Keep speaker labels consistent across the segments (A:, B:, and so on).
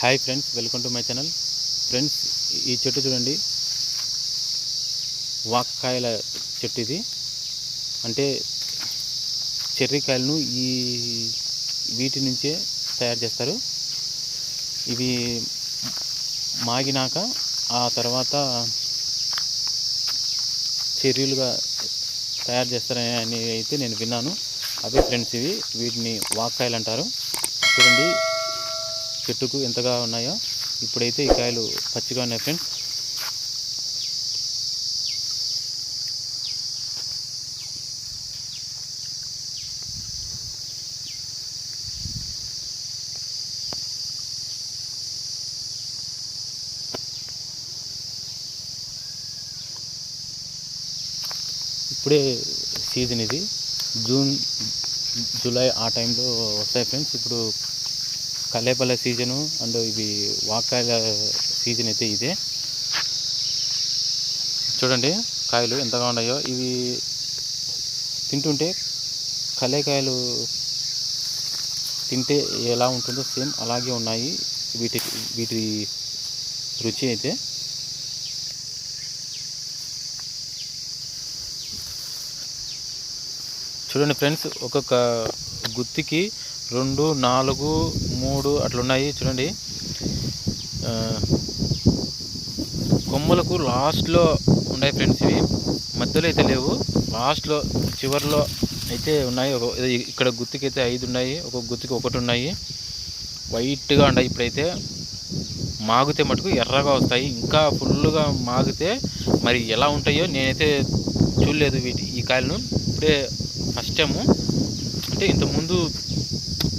A: Hi friends welcome to my channel. Friends ఈ చెట్టు చూడండి. వాక్కాయల చెట్టు ఇది అంటే చెర్రీకాయలను ఈ వీటి నుంచే తయారు చేస్తారు. ఇవి మాగినాక ఆ తర్వాత చెర్రీలుగా తయారు చేస్తారని అయితే నేను విన్నాను. అవే ఫ్రెండ్స్ ఇవి. వీటిని వాక్కాయలు అంటారు. చూడండి. చెట్టుకు ఎంతగా ఉన్నాయో ఇప్పుడైతే ఈ కాయలు పచ్చిగా ఉన్నాయి ఫ్రెండ్స్. ఇప్పుడే సీజన్ ఇది. జూన్ జూలై ఆ టైంలో వస్తాయి ఫ్రెండ్స్. ఇప్పుడు కల్లేపల్ల సీజను అండ్ ఇవి వాకాయల సీజన్ అయితే ఇదే. చూడండి కాయలు ఎంతగా ఉన్నాయో. ఇవి తింటుంటే కల్లేకాయలు తింటే ఎలా ఉంటుందో సేమ్ అలాగే ఉన్నాయి. వీటి వీటి రుచి అయితే. చూడండి ఫ్రెండ్స్ ఒక్కొక్క గుత్తికి రెండు నాలుగు మూడు అట్లున్నాయి. చూడండి. కొమ్మలకు లాస్ట్లో ఉన్నాయి ఫ్రెండ్స్ ఇవి. మధ్యలో అయితే లేవు. లాస్ట్లో చివరిలో అయితే ఉన్నాయి. ఒక ఇక్కడ గుత్తికి అయితే ఐదు ఉన్నాయి. ఒక గుత్తికి ఒకటి ఉన్నాయి. వైట్గా ఉన్నాయి ఇప్పుడైతే. మాగితే మటుకు ఎర్రగా వస్తాయి. ఇంకా ఫుల్గా మాగితే మరి ఎలా ఉంటాయో నేనైతే చూడలేదు వీటి ఈ కాయలను. ఇప్పుడే ఫస్ట్ టైము. అంటే ఇంతకుముందు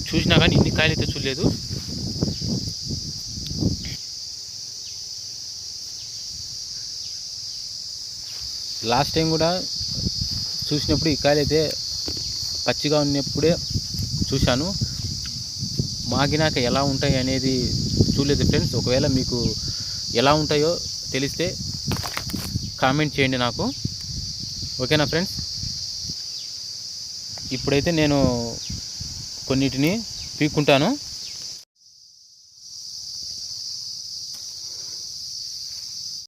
A: చూసినా కానీ ఇన్ని కాయలు అయితే చూడలేదు. లాస్ట్ టైం కూడా చూసినప్పుడు ఈ కాయలు అయితే పచ్చిగా ఉన్నప్పుడే చూశాను. మాగినాక ఎలా ఉంటాయి అనేది చూడలేదు ఫ్రెండ్స్. ఒకవేళ మీకు ఎలా ఉంటాయో తెలిస్తే కామెంట్ చేయండి నాకు. ఓకేనా ఫ్రెండ్స్? ఇప్పుడైతే నేను కొన్నిటిని పీక్కుంటాను.